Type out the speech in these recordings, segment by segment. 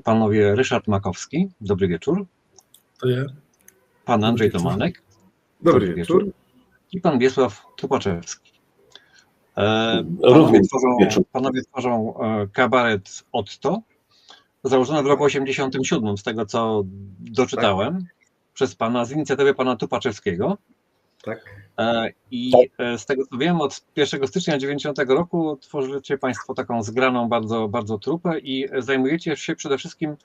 panowie Ryszard Makowski, dobry wieczór. To ja. Pan Andrzej wieczór. Tomanek Dobry wieczór. i pan Wiesław Tupaczewski. E, Również panowie, tworzą, wieczór. panowie tworzą kabaret Otto, założony w roku 87, z tego co doczytałem, przez pana, z inicjatywy pana Tupaczewskiego. Tak. E, I e, z tego co wiem, od 1 stycznia 90 roku tworzycie Państwo taką zgraną bardzo, bardzo trupę i zajmujecie się przede wszystkim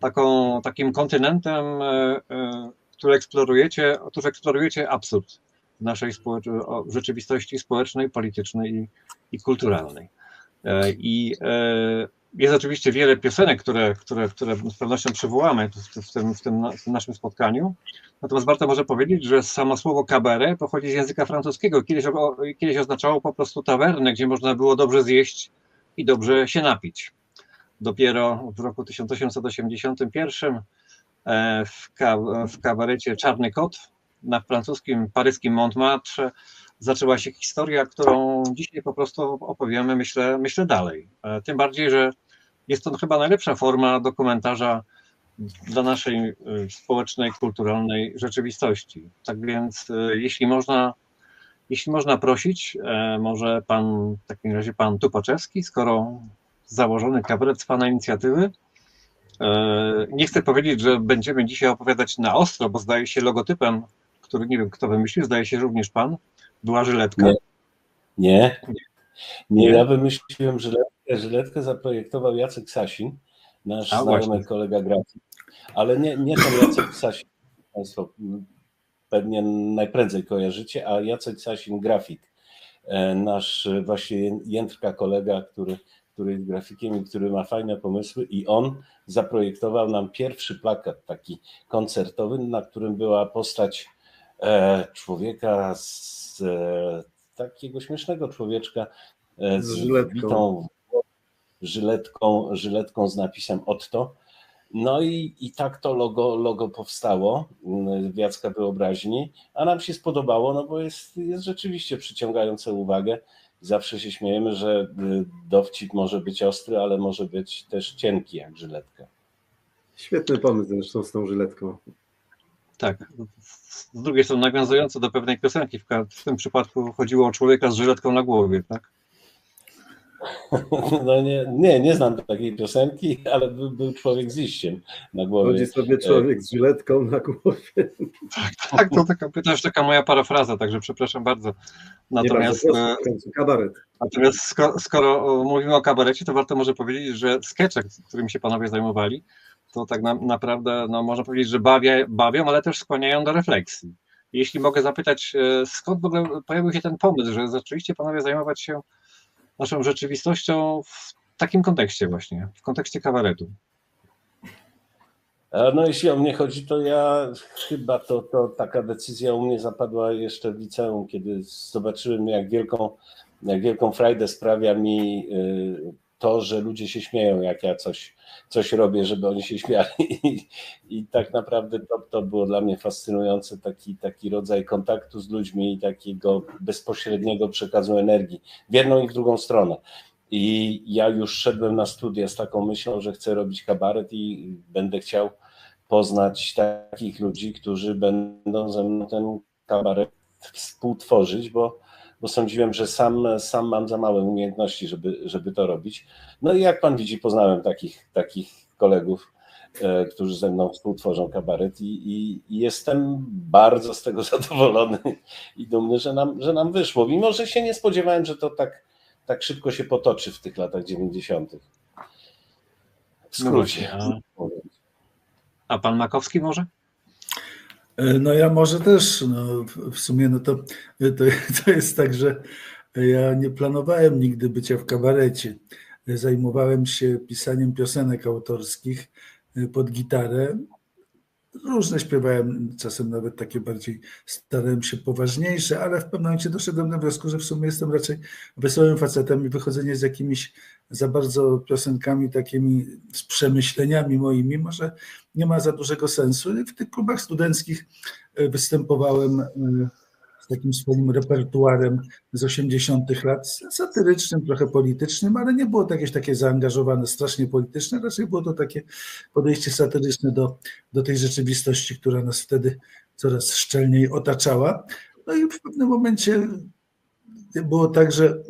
taką, takim kontynentem, e, który eksplorujecie, otóż eksplorujecie absurd w naszej rzeczywistości społecznej, politycznej i, i kulturalnej. I jest oczywiście wiele piosenek, które, które, które z pewnością przywołamy w, tym, w, tym, w tym naszym spotkaniu. Natomiast warto może powiedzieć, że samo słowo cabaret pochodzi z języka francuskiego. Kiedyś, kiedyś oznaczało po prostu tawernę, gdzie można było dobrze zjeść i dobrze się napić. Dopiero w roku 1881 e, w, ka, w kabarecie Czarny Kot na francuskim, paryskim Montmartre zaczęła się historia, którą dzisiaj po prostu opowiemy, myślę, myślę dalej. E, Tym bardziej, że jest to chyba najlepsza forma dokumentarza dla naszej y, społecznej, kulturalnej rzeczywistości. Tak więc, y, jeśli można, jeśli można prosić, e, może pan, w takim razie pan Tupaczewski, skoro założony kabaret z pana inicjatywy. E, Nie chcę powiedzieć, że będziemy dzisiaj opowiadać na ostro, bo zdaje się logotypem, który nie wiem kto wymyślił, zdaje się również pan, była żyletka. Nie. Nie. Nie, Nie? ja wymyśliłem żyletkę. Żyletkę zaprojektował Jacek Sasin, nasz A, znajomy właśnie. kolega grafik. Ale nie, nie ten Jacek Sasin, Państwo pewnie najprędzej kojarzycie, a Jacek Sasin grafik. E, Nasz właśnie jędrka kolega, który, który jest grafikiem i który ma fajne pomysły i on zaprojektował nam pierwszy plakat taki koncertowy, na którym była postać e, człowieka z takiego śmiesznego człowieczka e, Z żyletką. wbitą żyletką, żyletką z napisem Otto. No i, i tak to logo, logo powstało mm, w Jacka wyobraźni, a nam się spodobało, no bo jest, jest rzeczywiście przyciągające uwagę. Zawsze się śmiejemy, że y, dowcip może być ostry, ale może być też cienki jak żyletka. Świetny pomysł zresztą z tą żyletką. Tak. Z drugiej strony, nawiązująco do pewnej piosenki, w, tym przypadku chodziło o człowieka z żyletką na głowie, tak? No nie, nie, nie znam takiej piosenki, ale był, był człowiek z liściem na głowie. Chodzi sobie człowiek z żyletką na głowie. Tak, to, taka, to już taka moja parafraza, także przepraszam bardzo. Natomiast, nie bardzo e, kabaret. natomiast skoro, skoro mówimy o kabarecie, to warto może powiedzieć, że skecze, którymi się panowie zajmowali, to tak na, naprawdę, no, można powiedzieć, że bawię, bawią, ale też skłaniają do refleksji. Jeśli mogę zapytać, e, skąd w ogóle pojawił się ten pomysł, że zaczęliście panowie zajmować się naszą rzeczywistością w takim kontekście właśnie, w kontekście kabaretu? A No jeśli o mnie chodzi, to ja chyba to, to taka decyzja u mnie zapadła jeszcze w liceum, kiedy zobaczyłem jak wielką, jak wielką frajdę sprawia mi y, to, że ludzie się śmieją, jak ja coś, coś robię, żeby oni się śmiali. I, i tak naprawdę to, to było dla mnie fascynujące, taki, taki rodzaj kontaktu z ludźmi i takiego bezpośredniego przekazu energii w jedną i w drugą stronę. I ja już szedłem na studia z taką myślą, że chcę robić kabaret i będę chciał poznać takich ludzi, którzy będą ze mną ten kabaret współtworzyć, bo, bo sądziłem, że sam, sam mam za małe umiejętności, żeby, żeby to robić. No i jak pan widzi, poznałem takich, takich kolegów, e, którzy ze mną współtworzą kabaret i, i, i jestem bardzo z tego zadowolony i dumny, że nam, że nam wyszło, mimo że się nie spodziewałem, że to tak, tak szybko się potoczy w tych latach 90. W No skrócie. właśnie, a- A pan Makowski może? E, No ja może też, no w- sumie no to, to, to jest tak, że ja nie planowałem nigdy bycia w kabarecie. Zajmowałem się pisaniem piosenek autorskich e, pod gitarę. Różne śpiewałem, czasem nawet takie bardziej starałem się poważniejsze, ale w pewnym momencie doszedłem do wniosku, że w sumie jestem raczej wesołym facetem i wychodzenie z jakimiś za bardzo piosenkami takimi z przemyśleniami moimi może nie ma za dużego sensu. W tych klubach studenckich e, występowałem e, takim swoim repertuarem z 80 lat, satyrycznym, trochę politycznym, ale nie było to jakieś takie zaangażowane, strasznie polityczne, raczej było to takie podejście satyryczne do, do tej rzeczywistości, która nas wtedy coraz szczelniej otaczała. No i w pewnym momencie było tak, że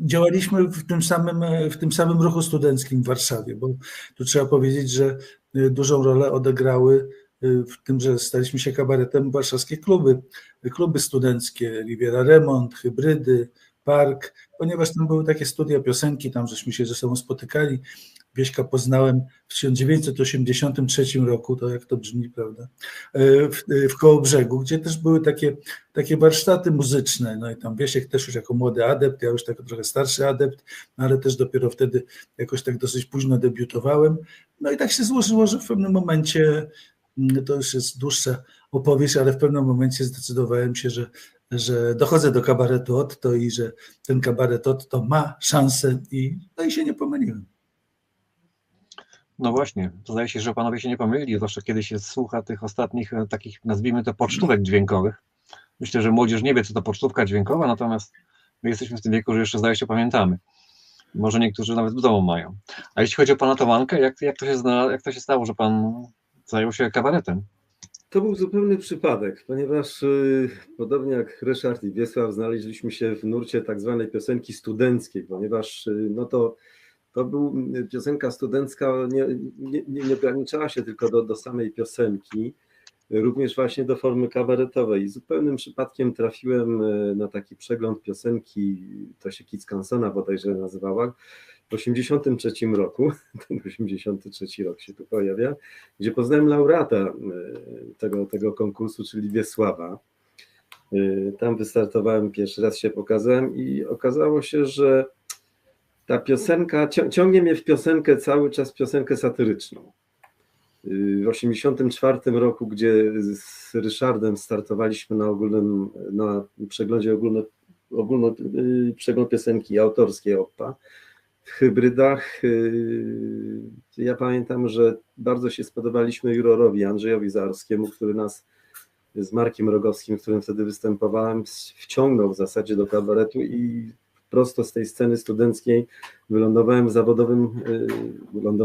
działaliśmy w tym samym, w tym samym ruchu studenckim w Warszawie, bo tu trzeba powiedzieć, że dużą rolę odegrały w tym, że staliśmy się kabaretem warszawskie kluby, kluby studenckie, Riviera Remont, Hybrydy, Park, ponieważ tam były takie studia piosenki, tam żeśmy się ze sobą spotykali. Wieśka poznałem w 1983 roku, to jak to brzmi, prawda, w, w Kołobrzegu, gdzie też były takie, takie warsztaty muzyczne, no i tam Wiesiek też już jako młody adept, ja już tak trochę starszy adept, no ale też dopiero wtedy jakoś tak dosyć późno debiutowałem, no i tak się złożyło, że w pewnym momencie, to już jest dłuższa opowieść, ale w pewnym momencie zdecydowałem się, że że dochodzę do kabaretu Otto i że ten kabaret Otto ma szansę i, no i się nie pomyliłem. No właśnie, zdaje się, że panowie się nie pomylili, zwłaszcza kiedy się słucha tych ostatnich takich, nazwijmy to, pocztówek dźwiękowych. Myślę, że młodzież nie wie, co to pocztówka dźwiękowa, natomiast my jesteśmy w tym wieku, że jeszcze zdaje się pamiętamy. Może niektórzy nawet w domu mają. A jeśli chodzi o pana Tomankę, jak, jak, to się jak to się stało, że pan zajął się kabaretem? To był zupełny przypadek, ponieważ y, podobnie jak Ryszard i Wiesław znaleźliśmy się w nurcie tak zwanej piosenki studenckiej, ponieważ y, no to, to był piosenka studencka, nie, nie, nie ograniczała się tylko do, do samej piosenki, również właśnie do formy kabaretowej. Zupełnym przypadkiem trafiłem y, na taki przegląd piosenki, to się Kids Kansona bodajże nazywała, w 83 roku, ten 83 rok się tu pojawia, gdzie poznałem laureata tego, tego konkursu, czyli Wiesława. Tam wystartowałem, pierwszy raz się pokazałem i okazało się, że ta piosenka, ciągnie mnie w piosenkę cały czas piosenkę satyryczną. W 84 roku, gdzie z Ryszardem startowaliśmy na ogólnym, na przeglądzie ogólno, ogólno przegląd piosenki autorskiej OPPA, w hybrydach. Ja pamiętam, że bardzo się spodobaliśmy jurorowi Andrzejowi Zarskiemu, który nas z Markiem Rogowskim, którym wtedy występowałem, wciągnął w zasadzie do kabaretu i prosto z tej sceny studenckiej wylądowałem w zawodowym, wylądowałem